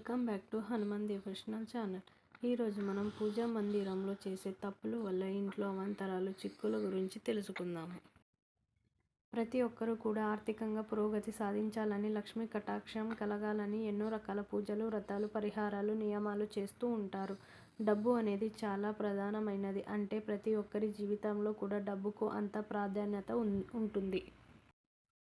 Welcome back to Hanuman devotional channel. ఈరోజు మనం పూజా మందిరంలో చేసే తప్పుల వల్ల ఇంట్లో అవంతరాలు చిక్కుల గురించి తెలుసుకుందాము. ప్రతి ఒక్కరూ కూడా ఆర్థికంగా పురోగతి సాధించాలని లక్ష్మీ కటాక్షం కలగాలని ఎన్నో రకాల పూజలు వ్రతాలు పరిహారాలు నియమాలు చేస్తూ ఉంటారు. డబ్బు అనేది చాలా ప్రధానమైనది. అంటే ప్రతి ఒక్కరి జీవితంలో కూడా డబ్బుకు అంత ప్రాధాన్యత ఉంటుంది.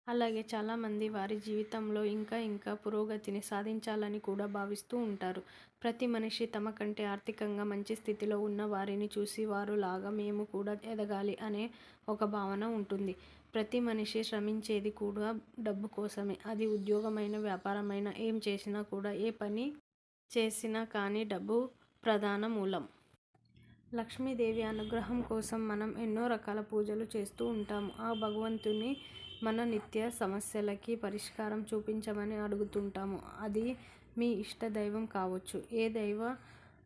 అలాగే చాలామంది వారి జీవితంలో ఇంకా ఇంకా పురోగతిని సాధించాలని కూడా భావిస్తూ ఉంటారు. ప్రతి మనిషి తమ కంటే ఆర్థికంగా మంచి స్థితిలో ఉన్న వారిని చూసి వారు లాగా మేము కూడా ఎదగాలి అనే ఒక భావన ఉంటుంది. ప్రతి మనిషి శ్రమించేది కూడా డబ్బు కోసమే. అది ఉద్యోగమైన వ్యాపారమైన ఏం చేసినా కూడా ఏ పని చేసినా కానీ డబ్బు ప్రధాన మూలం. లక్ష్మీదేవి అనుగ్రహం కోసం మనం ఎన్నో రకాల పూజలు చేస్తూ ఉంటాము. ఆ భగవంతుని మన నిత్య సమస్యలకి పరిష్కారం చూపించమని అడుగుతుంటాము. అది మీ ఇష్ట దైవం కావచ్చు. ఏ దైవ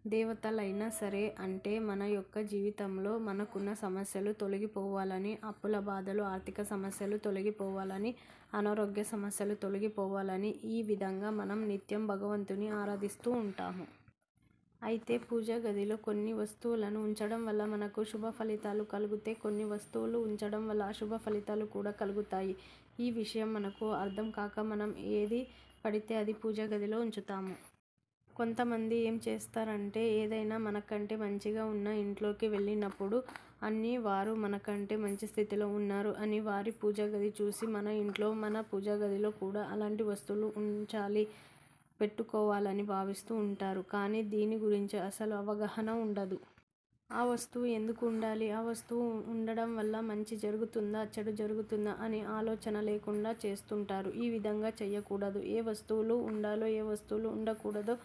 దేవతలైనా సరే అంటే మన యొక్క జీవితంలో మనకున్న సమస్యలు తొలగిపోవాలని అప్పుల బాధలు ఆర్థిక సమస్యలు తొలగిపోవాలని అనారోగ్య సమస్యలు తొలగిపోవాలని ఈ విధంగా మనం నిత్యం భగవంతుని ఆరాధిస్తూ ఉంటాము. అయితే పూజా గదిలో కొన్ని వస్తువులను ఉంచడం వల్ల మనకు శుభ ఫలితాలు కలిగితే కొన్ని వస్తువులు ఉంచడం వల్ల అశుభ ఫలితాలు కూడా కలుగుతాయి. ఈ విషయం మనకు అర్థం కాక మనం ఏది పడితే అది పూజా గదిలో ఉంచుతాము. కొంతమంది ఏం చేస్తారంటే ఏదైనా మనకంటే మంచిగా ఉన్న ఇంట్లోకి వెళ్ళినప్పుడు అన్నీ వారు మనకంటే మంచి స్థితిలో ఉన్నారు అని వారి పూజా గది చూసి మన ఇంట్లో మన పూజా గదిలో కూడా అలాంటి వస్తువులు ఉంచాలి. పెట్టుకోవాలని భావిస్తూ ఉంటారు. కానీ దీని గురించి అసలు అవగాహన ఉండదు. ఆ వస్తువు ఎందుకు ఉండాలి? ఆ వస్తువు ఉండడం వల్ల మంచి జరుగుతుందా? చెడు జరుగుతుందా? అని ఆలోచన లేకుండా చేస్తుంటారు. ఈ విధంగా చేయకూడదు ఏ వస్తువులు ఉండాలో ఏ వస్తువులు ఉండకూడదో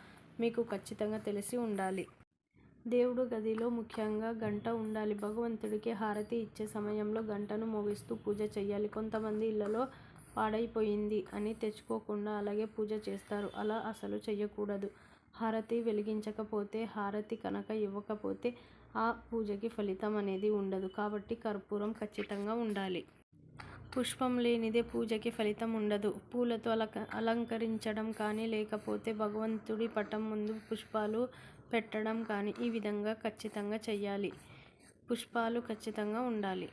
మీకు ఖచ్చితంగా తెలిసి ఉండాలి. దేవుడు గదిలో ముఖ్యంగా గంట ఉండాలి. భగవంతుడికి హారతి ఇచ్చే సమయంలో గంటను మోగిస్తూ పూజ చేయాలి కొంతమంది ఇళ్ళలో పాడైపోయింది అని తెచ్చుకోకుండా అలాగే పూజ చేస్తారు. అలా అసలు చెయ్యకూడదు. హారతి వెలిగించకపోతే హారతి కనుక ఇవ్వకపోతే ఆ పూజకి ఫలితం అనేది ఉండదు. కాబట్టి కర్పూరం ఖచ్చితంగా ఉండాలి. పుష్పం లేనిదే పూజకి ఫలితం ఉండదు. పూలతో అలక అలంకరించడం కానీ లేకపోతే భగవంతుడి పటం ముందు పుష్పాలు పెట్టడం కానీ ఈ విధంగా ఖచ్చితంగా చెయ్యాలి. పుష్పాలు ఖచ్చితంగా ఉండాలి.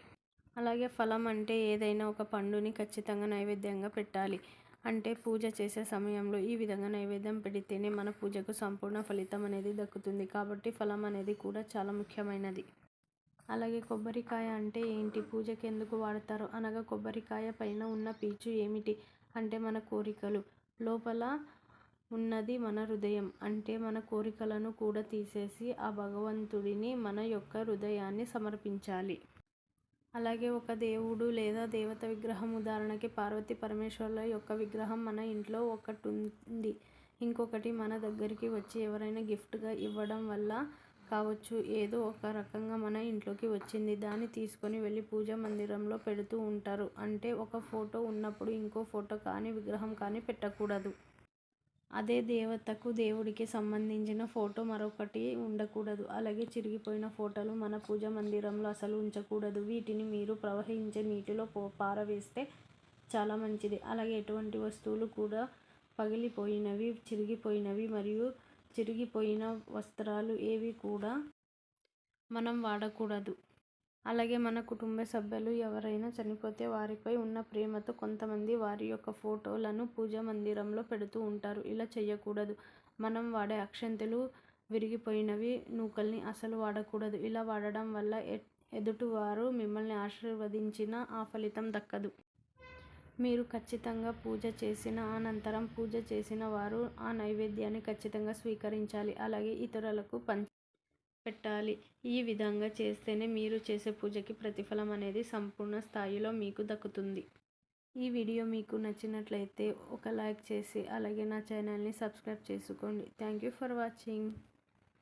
అలాగే ఫలం అంటే ఏదైనా ఒక పండుని ఖచ్చితంగా నైవేద్యంగా పెట్టాలి. అంటే పూజ చేసే సమయంలో ఈ విధంగా నైవేద్యం పెడితేనే మన పూజకు సంపూర్ణ ఫలితం అనేది దక్కుతుంది. కాబట్టి ఫలం అనేది కూడా చాలా ముఖ్యమైనది. అలాగే కొబ్బరికాయ అంటే ఏంటి? పూజకి ఎందుకు వాడతారు? అనగా కొబ్బరికాయ పైన ఉన్న పీచు ఏమిటి? అంటే మన కోరికలు. లోపల ఉన్నది మన హృదయం. అంటే మన కోరికలను కూడా తీసేసి ఆ భగవంతుడిని మన యొక్క హృదయాన్ని సమర్పించాలి. అలాగే ఒక దేవుడు లేదా దేవత విగ్రహం ఉదాహరణకి పార్వతీ పరమేశ్వర్ల యొక్క విగ్రహం మన ఇంట్లో ఒకటి ఉంది ఇంకొకటి మన దగ్గరికి వచ్చి ఎవరైనా గిఫ్ట్గా ఇవ్వడం వల్ల కావచ్చు. ఏదో ఒక రకంగా మన ఇంట్లోకి వచ్చింది. దాన్ని తీసుకొని వెళ్ళి పూజ మందిరంలో పెడుతూ ఉంటారు. అంటే ఒక ఫోటో ఉన్నప్పుడు ఇంకో ఫోటో కానీ విగ్రహం కానీ పెట్టకూడదు. అదే దేవతకు దేవుడికి సంబంధించిన ఫోటో మరొకటి ఉండకూడదు. అలాగే చిరిగిపోయిన ఫోటోలు మన పూజ మందిరంలో అసలు ఉంచకూడదు. వీటిని మీరు ప్రవహించే నీటిలో పారవేస్తే చాలా మంచిది. అలాగే ఎటువంటి వస్తువులు కూడా పగిలిపోయినవి చిరిగిపోయినవి మరియు చిరిగిపోయిన వస్త్రాలు ఏవి కూడా మనం వాడకూడదు. అలాగే మన కుటుంబ సభ్యులు ఎవరైనా చనిపోతే వారిపై ఉన్న ప్రేమతో కొంతమంది వారి యొక్క ఫోటోలను పూజా మందిరంలో పెడుతూ ఉంటారు. ఇలా చేయకూడదు. మనం వాడే అక్షంతలు విరిగిపోయినవి నూకల్ని అసలు వాడకూడదు. ఇలా వాడడం వల్ల ఎదుటివారు మిమ్మల్ని ఆశీర్వదించిన ఆ ఫలితం దక్కదు. మీరు ఖచ్చితంగా పూజ చేసిన అనంతరం పూజ చేసిన వారు ఆ నైవేద్యాన్ని ఖచ్చితంగా స్వీకరించాలి. అలాగే ఇతరులకు పంచ పెట్టాలి. ఈ విధంగా చేస్తేనే మీరు చేసే పూజకి ప్రతిఫలం అనేది సంపూర్ణ స్థాయిలో మీకు దక్కుతుంది. ఈ వీడియో మీకు నచ్చినట్లయితే ఒక లైక్ చేసి అలాగే నా ఛానల్ని సబ్స్క్రైబ్ చేసుకోండి. Thank you for watching.